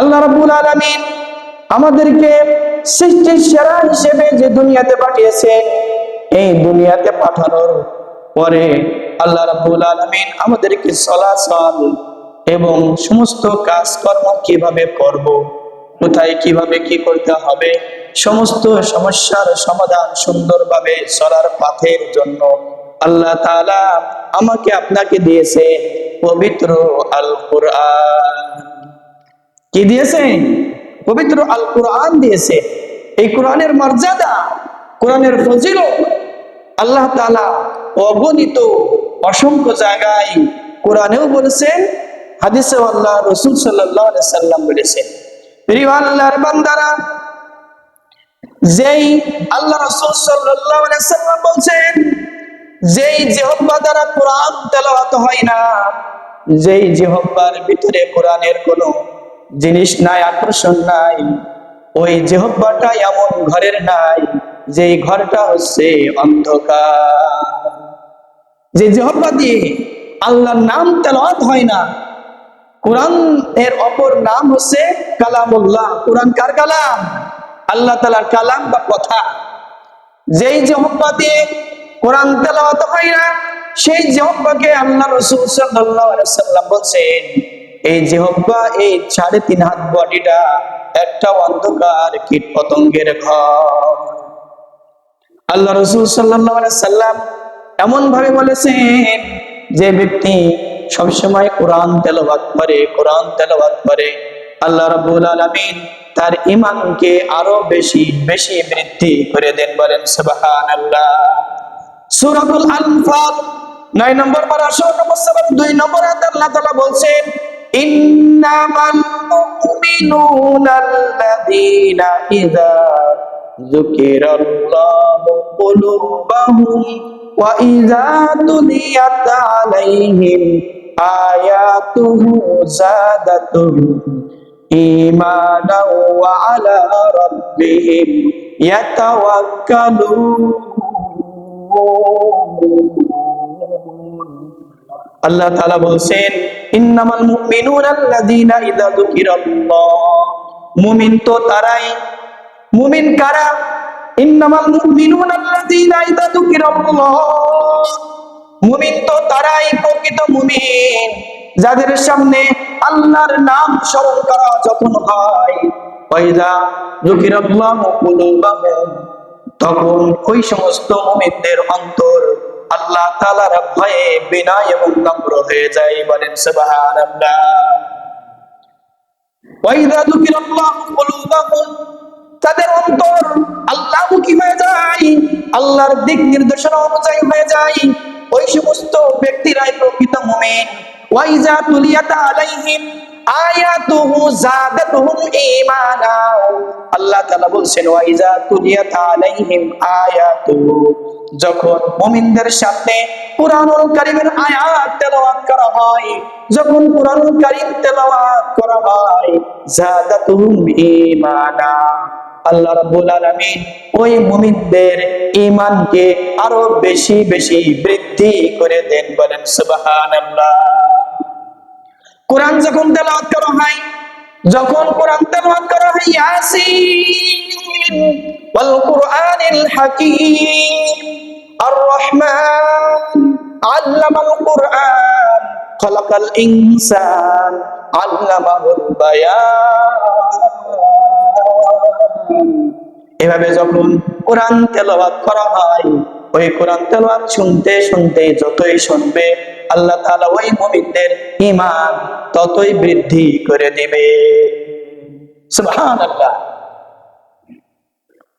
আল্লাহ রাব্বুল আলামিন আমাদেরকে সৃষ্টির সেরা হিসেবে যে দুনিয়াতে পাঠিয়েছেন এই দুনিয়াতে পাঠানোর পরে আল্লাহ রাব্বুল আলামিন আমাদেরকে চলাচল এবং সমস্ত কাজকর্ম কীভাবে করব, কোথায় কীভাবে কি করতে হবে, সমস্ত সমস্যার সমাধান সুন্দরভাবে চলার পথের জন্য আল্লাহ তাআলা আমাকে আপনাকে দিয়েছে পবিত্র আল কোরআন কি দিয়েছে? পবিত্র আল কোরআন দিয়েছে। এই কোরআনের মর্যাদা, কোরআনের ফজিল আল্লাহ তাআলা অগণিত অসংখ্য জায়গায় কোরআনেও বলেছেন হাদিসে আল্লাহ রসুল সাল্লাম বলেছেন। যেই আল্লাহ রসুল যেই দ্বারা কোরআন হয় না, যেই ভিতরে কোরআনের কোনো জিনিস নাই, আকর্ষণ নাই। ওই জিহব্বাটা এমন ঘরের নাই যে ঘরটা হচ্ছে অন্ধকার। যে দিয়ে আল্লাহর নাম তেলাওয়াত হয় না, কোরআন এর অপর নাম হচ্ছে কালামুল্লাহ। কোরআন কার কালাম? আল্লাহ তালার কালাম বা কথা। যেই জহব্বা দিয়ে কোরআন তেলাওয়াত হয় না, সেই জহব্বাকে আল্লাহ রসুল আলাইহি সাল্লাম বলছেন এই জহব্বা, এই সাড়ে তিন হাত বডিটা একটা অন্ধকার কীট পতঙ্গের ঘর। আল্লাহ রসুল সাল্লাম এমন ভাবে বলেছেন যে ব্যক্তি সবসময় কোরআন তেলাওয়াত করে, কোরআন তেলাওয়াত করে, আল্লাহ রাব্বুল আলামিন তার ইমানকে আরও বেশি বেশি বৃদ্ধি করে দেন বলেন সুবহানাল্লাহ। সূরাতুল আনফাল 9 নম্বর পারা 16 নম্বর 2 নম্বর আল্লাহ তাআলা বলছেন মুমিনুনা আল্লাযীনা ইযা যুকিরাল্লাহু কুলুবাহুম ওয়া ইযা তুলিয়াত আলাইহিম আয়াতুহু যাদাতুহুম ঈমানাও ওয়া আলা রাব্বিহিম ইয়াতাওয়াক্কালুন আল্লাহ তাআলা বলছেন, ইন্নামাল মুমিন তো তারাই। মুমিন কারা? ইন্নামাল মুমিন তো তারাই প্রকৃত মুমিন, যাদের সামনে আল্লাহর নাম স্মরণ করা যখন হয়। তখন ওই সমস্ত মুমিনদের অন্তর আল্লাহ তাআলার ভয়ে বিনয় এবং নম্র হয়ে যায় বলেন সুবহানাল্লাহ। ওয়াইদা যুকিরাল্লাহু কুলুবাহুম তাদের অন্তর আল্লাহমুখী হয়ে যায়, আল্লাহর দিক নির্দেশনা অনুযায়ী হয়ে যায়। ওই সমস্ত ব্যক্তিরাই প্রকৃত মুমিন। ওয়াইজা তুলিয়াত আলাইহিম, আয়াতুহু যাদাতুহুম ঈমানা আল্লাহ তাআলা বলছেন ওয়াইজা তুলিয়াত আলাইহিম আয়াতুহু। যখন মুমিনদের সামনে কুরআনুল কারীমের আয়াত তেলাওয়াত করা হয়, যখন কুরআনুল কারীম তেলাওয়াত করা হয়, যাদাতুহুম ঈমানা। আল্লাহ রাব্বুল আলামিন ওই মুমিনদের ঈমানকে আরও বেশি বেশি বৃদ্ধি করে দেন বলেন, সুবহানাল্লাহ। কোরআন যখন তেলাওয়াত করা হয়, যখন কোরআন তেলাওয়াত করা হয়, ইয়াসিন ওয়াল কুরআনিল হাকীম। রহমান, আল্লামাল কুরআন, খালাকাল ইনসান, আল্লামাহুল বায়ান। এভাবে যখন কোরআন তেলাওয়াত করা হয়, ওই কোরআন তেলাওয়াত শুনতে শুনতে যতই শুনবে, আল্লাহ তাআলা ওই মুমিনদের ঈমান ততই বৃদ্ধি করে দিবে। সুবহানাল্লাহ।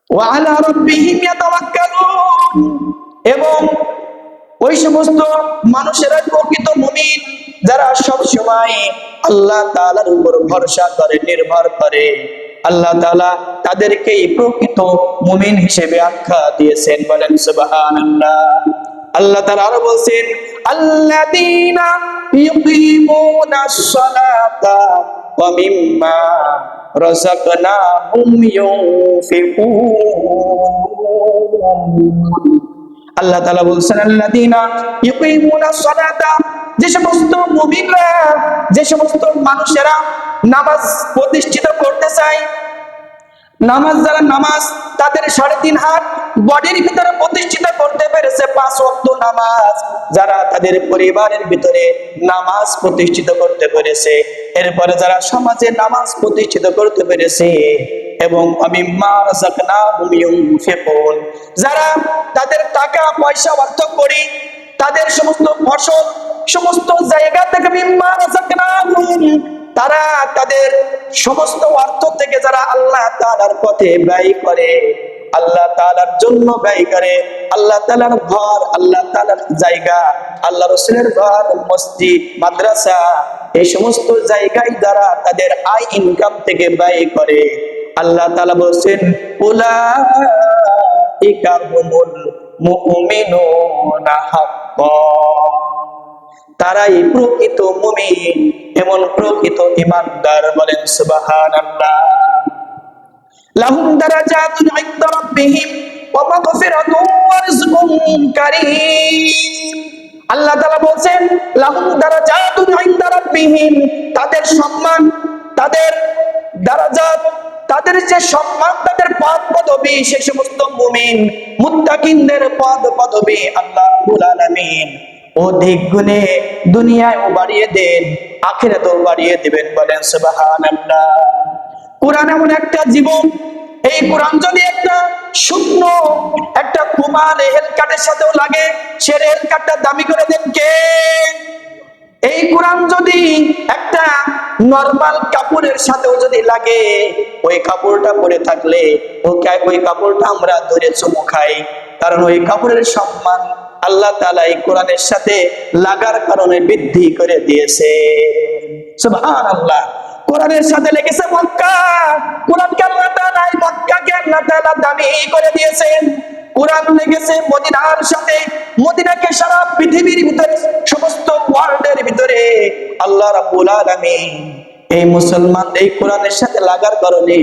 ওয়া আলা রাব্বিহিম ইয়াতাওয়াক্কালুন। এবং ওই সমস্ত মানুষেরা প্রকৃত মুমিন যারা সব সময় আল্লাহ তাআলার উপর ভরসা করে, নির্ভর করে। আল্লাহ তাআলা তাদেরকেই প্রকৃত মুমিন হিসেবে আখ্যা দিয়েছেন, বলেন সুবহানাল্লাহ। আল্লাহ তাআলা আরও বলছেন, আল্লাযীনা ইউকিমুনাস সালাতা ওয়া মিম্মা রাযাকনাহুম ইউনফিকুন। আল্লাহ তাআলা বলছেন, আল্লাযীনা ইউকিমুনাস সালাতা যে সমস্ত মুমিনরা, যে সমস্ত মানুষেরা নামাজ প্রতিষ্ঠিত করতে চায়, নামাজ যারা নামাজ তাদের সাড়ে তিন হাত বডির ভিতরে প্রতিষ্ঠিত করতে পেরেছে পাঁচ ওয়াক্ত নামাজ। যারা তাদের পরিবারের ভিতরে নামাজ প্রতিষ্ঠিত করতে পেরেছে, এরপরে যারা সমাজে নামাজ প্রতিষ্ঠিত করতে পেরেছে, এবং আমি যারা তাদের টাকা পয়সা অর্থ করি, তাদের সমস্ত ফসল, সমস্ত জায়গা থেকে তারা তাদের সমস্ত অর্থ থেকে যারা আল্লাহ তাআলার পথে ব্যয় করে আল্লাহ তাআলার জন্য ব্যয় করে। আল্লাহ তাআলার ঘর, আল্লাহ তাআলার জায়গা, আল্লাহ রসুলের ঘর, মসজিদ, মাদ্রাসা, এই সমস্ত জায়গায় যারা তাদের আয় ইনকাম থেকে ব্যয় করে। আল্লাহ তাআলা বলছেন হাক্কান তারাই প্রকৃত মুমিন, এমন প্রকৃত ইমানদার বলেন সুবহানাল্লাহ। আল্লাহ তাদের সম্মান, তাদের দারাজাত, তাদের যে সম্মান, তাদের পদ পদবি, সে সমস্ত মুমিন পদ পদবি আল্লাহ আলামিন। অধিক গুণে দুনিয়ায় বাড়িয়ে দেন, আখিরাতেও বাড়িয়ে দিবেন বলেন সুবহানাল্লাহ। কোরআন এমন একটা জীবন, এই কোরআন যদি একটা শুকনো একটা কুমার রেল কাঠের সাথেও লাগে, সে রেল কাঠটা দামি করে দেন কে? এই কোরআন যদি একটা নরমাল কাপড়ের সাথেও যদি লাগে, ওই কাপড়টা পরে থাকলে, ওকে, ওই কাপড়টা আমরা ধরে চুমু খাই। কারণ ওই কাপড়ের সম্মান আল্লাহ তাআলা এই কোরআনের সাথে লাগার কারণে বৃদ্ধি করে দিয়েছে সুবহানাল্লাহ। কোরআনের সাথে লেগেছে মক্কা। কোরআনকে আল্লাহ তাআলা মক্কাকে আল্লাহ তাআলা দামি করে দিয়েছেন কোরআন লেগেছে মদিনার সাথে। মদিনাকে সারা পৃথিবীর ভিতরে, সমস্ত ওয়ার্ল্ডের ভিতরে আল্লাহ রাব্বুল আলামিন এই মুসলমান, এই কোরআনের সাথে লাগার কারণে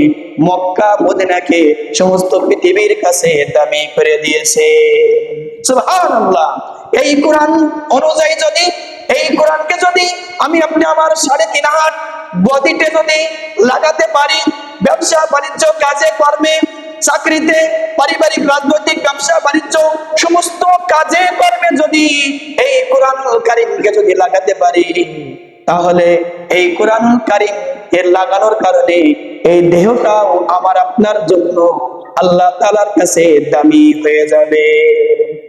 মক্কা, মদিনাকে সমস্ত পৃথিবীর কাছে দামি করে দিয়েছে। সুবহানাল্লাহ। এই কোরআন অনুযায়ী যদি, এই কোরআনকে যদি আমি আপনি আমার সাড়ে তিন হাত বডিতে যদি লাগাতে পারি, ব্যবসা বাণিজ্য কাজে, কর্মে, চাকরিতে, পারিবারিক, রাজনৈতিক, ব্যবসা বাণিজ্য, সমস্ত কাজে, কর্মে যদি এই কোরআন কারিমকে যদি লাগাতে পারি, তাহলে এই কোরআন কারিম এর লাগানোর কারণে এই দেহটাও আমার আপনার জন্য আল্লাহ তালার কাছে দামি হয়ে যাবে।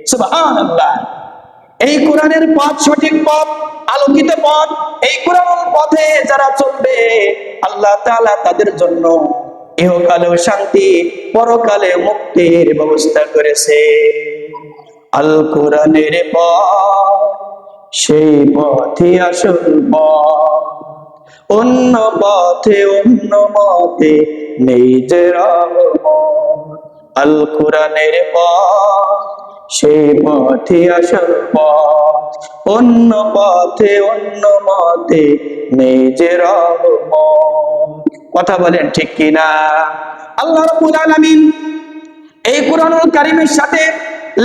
সুবহানাল্লাহ। এই কোরআনের পথ সঠিক পথ, আলোকিত পথ, এই কোরআন পথে যারা চলবে, আল্লাহ তাআলা তাদের জন্য ইহকালেও শান্তি পরকালে মুক্তির ব্যবস্থা করেছে। আল কোরআনের পথ, সেই পথে আসল পথ। অন্য পথে, অন্য মতে নেই যে আল কোরআনের পথ সেই পথে আসল পথ, অন্য পথে, অন্য মতে রহমত কথা বলেন ঠিক কিনা? আল্লাহ রাব্বুল আলামিন এই কোরআনুল কারিমের সাথে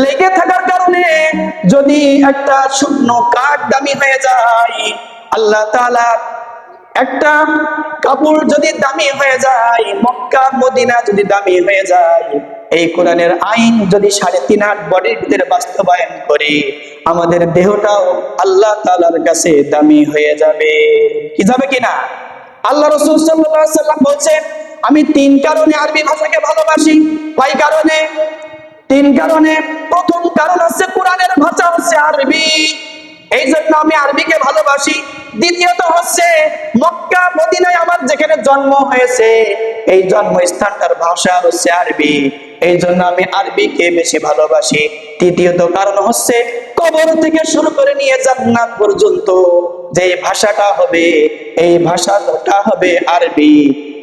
লেগে থাকার কারণে যদি একটা শুকনো কাঠ দামি হয়ে যায়, আল্লাহ তাআলা একটা কাপড় যদি দামি হয়ে যায়, মক্কা, মদিনা যদি দামি হয়ে যায় এই কোরআনের আইন যদি সাড়ে তিন হাত বডির ভিতরে বাস্তবায়ন করি, আমাদের দেহটাও আল্লাহ তালার কাছে দামি হয়ে যাবে। কি যাবে কিনা? আল্লাহ রসুল সাল্লাম বলছেন, আমি তিন কারণে আরবি ভাষাকে ভালোবাসি। কয় কারণে? তিন কারণে প্রথম এই জন্য আমি আরবিকে ভালোবাসি। দ্বিতীয়ত হচ্ছে, মক্কা, মদিনায় আমার যেখানে জন্ম হয়েছে, এই জন্মস্থানটার ভাষা হচ্ছে আরবি। এই জন্য আমি আরবিকে বেশি ভালোবাসি। তৃতীয়ত কারণ হচ্ছে, কবর থেকে শুরু করে নিয়ে জান্নাত পর্যন্ত যে ভাষাটা হবে, এই ভাষাটা হবে আরবি।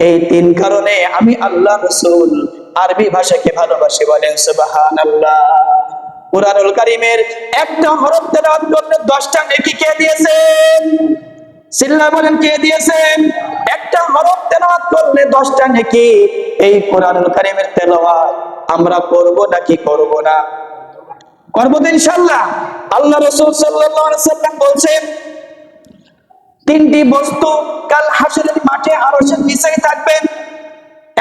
এই তিন কারণে আমি আল্লাহ রসুল আরবি ভাষাকে ভালোবাসি বলেন, সুবহানাল্লাহ। কুরআনুল কারীমের একটা হরফ তেলাওয়াত করলে 10টা নেকি কে দিয়েছেন সিল্লা বলেন কে দিয়েছেন একটা হরফ তেলাওয়াত করলে 10টা নেকি। এই কুরআনুল কারীমের তেলাওয়াত আমরা করব নাকি করব না? করব তো ইনশাআল্লাহ। আল্লাহ রাসূল সাল্লাল্লাহু আলাইহি সাল্লাম বলছেন, তিনটি বস্তু কাল হাসরের মাঠে আরও সে নিচেই থাকবেন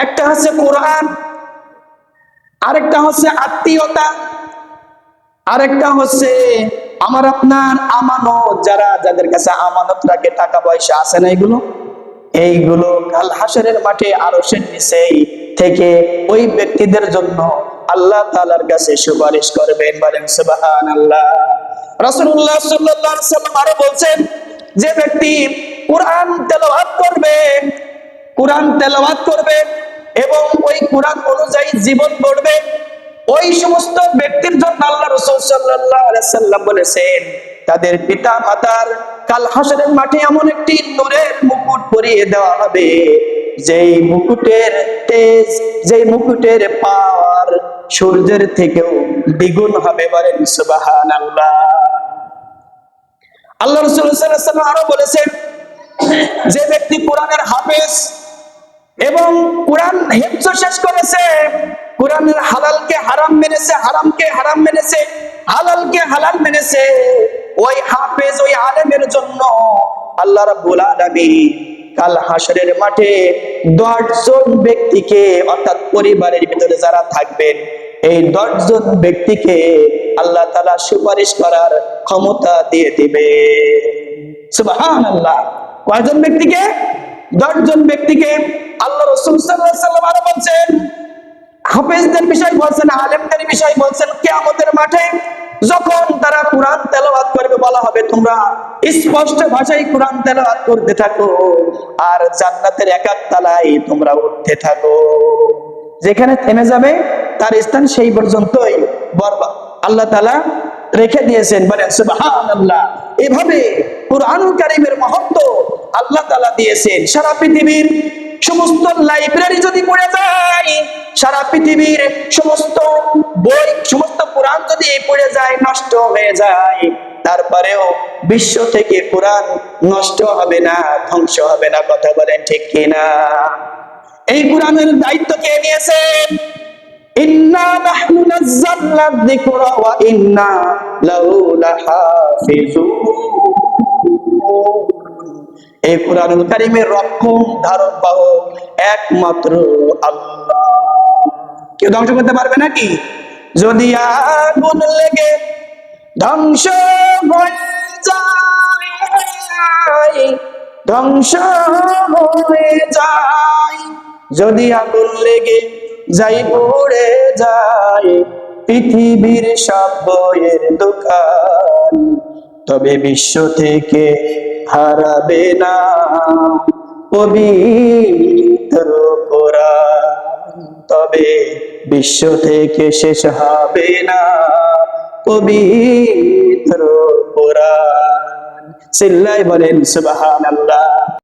একটা হচ্ছে কোরআন, আরেকটা হচ্ছে আত্মীয়তা আরেকটা হচ্ছে আমার আপনার আমানত, যারা যাদের কাছে আমানত রাখে, টাকা পয়সা আছে না এগুলো? এইগুলো কাল হাসরের মাঠে আরও নিচেই থেকে ওই ব্যক্তিদের জন্য আল্লাহ তালার কাছে সুপারিশ করবেন। বলেন সুবাহান আল্লাহ আলাইহি সাল্লাম আরও বলছেন, যে ব্যক্তি কোরআন তেলাওয়াত করবে, কোরআন তেলাওয়াত করবে এবং ওই কোরআন অনুযায়ী জীবন গড়বে ওই সমস্ত ব্যক্তির জন্য আল্লাহ রসুল সাল্লাম বলেছেন, তাদের পিতা মাতার কাল হাসরের মাঠে এমন একটি নূরের মুকুট পরিয়ে দেওয়া হবে, যেই মুকুটের তেজ, যেই মুকুটের পাওয়ার সূর্যের থেকেও দ্বিগুণ হবে বলেন সুবাহান আল্লাহ রসুল সাল্লাল্লাহু আরও বলেছেন, যে ব্যক্তি কোরআনের হাফেজ এবং কোরআন হেফজ শেষ করেছে কোরআনের হালালকে হারাম মেনেছে, হারামকে হারাম মেনেছে, হালালকে হালাল মেনেছে। ওই হাফেজ, ওই আলেমের জন্য আল্লাহ রাব্বুল আলামিন কাল হাসরের মাঠে দশজন ব্যক্তিকে, অর্থাৎ পরিবারের ভিতরে যারা থাকবেন, এই দশজন ব্যক্তিকে আল্লাহ তাআলা সুপারিশ করার ক্ষমতা দিয়ে দিবে সুবহানাল্লাহ। কয়জন ব্যক্তিকে? দশজন ব্যক্তিকে আল্লাহ রসুল সাল্লাল্লাহু আলাইহি সাল্লাম আরও বলছেন হাফেজদের বিষয় বলছেন, আলেমদের বিষয় বলছেন, কিয়ামতের মাঠে যখন তারা কোরআন তেলাওয়াত করবে বলা হবে, তোমরা স্পষ্ট ভাষায় কোরআন তেলাওয়াত করতে থাকো, আর জান্নাতের এক এক তালায় তোমরা উঠতে থাকো। যেখানে থেমে যাবে, তার স্থান সেই পর্যন্তই বরবাদ। আল্লাহ তাআলা রেখে দিয়েছেন, বলেন, সুবহানাল্লাহ। এভাবে কোরআন কারীমের মহত্ব আল্লাহ তাআলা দিয়েছেন। সারা পৃথিবীর সমস্ত লাইব্রেরি যদি পড়ে যায়, সারা পৃথিবীর সমস্ত বই, সমস্ত কোরআন যদি পড়ে যায়, নষ্ট হয়ে যায়, তারপরেও বিশ্ব থেকে কোরআন নষ্ট হবে না, ধ্বংস হবে না, কথা বলেন ঠিক কিনা? এই কোরআনের দায়িত্ব কে নিয়েছেন ইন্না নাহনু নাযালনা যিকরা ওয়া ইন্না লাহু লাহাফিজুন। এই কোরআনুল কারীমের রক্ষণ ধারক বাহক একমাত্র আল্লাহ। কেউ ধ্বংস করতে পারবে নাকি? যদি আগুন লেগে ধ্বংস হয়ে যায়, ধ্বংস হয়ে যায়। যদি আগুন লেগে যাই পড়ে যায়, পৃথিবীর সব বইয়ের দোকান। তবে বিশ্ব থেকে হারাবে না পবিত্র কোরআন। তবে বিশ্ব থেকে শেষ হবে না পবিত্র কোরআন। সিল্লাই বলেন সুবহানাল্লাহ।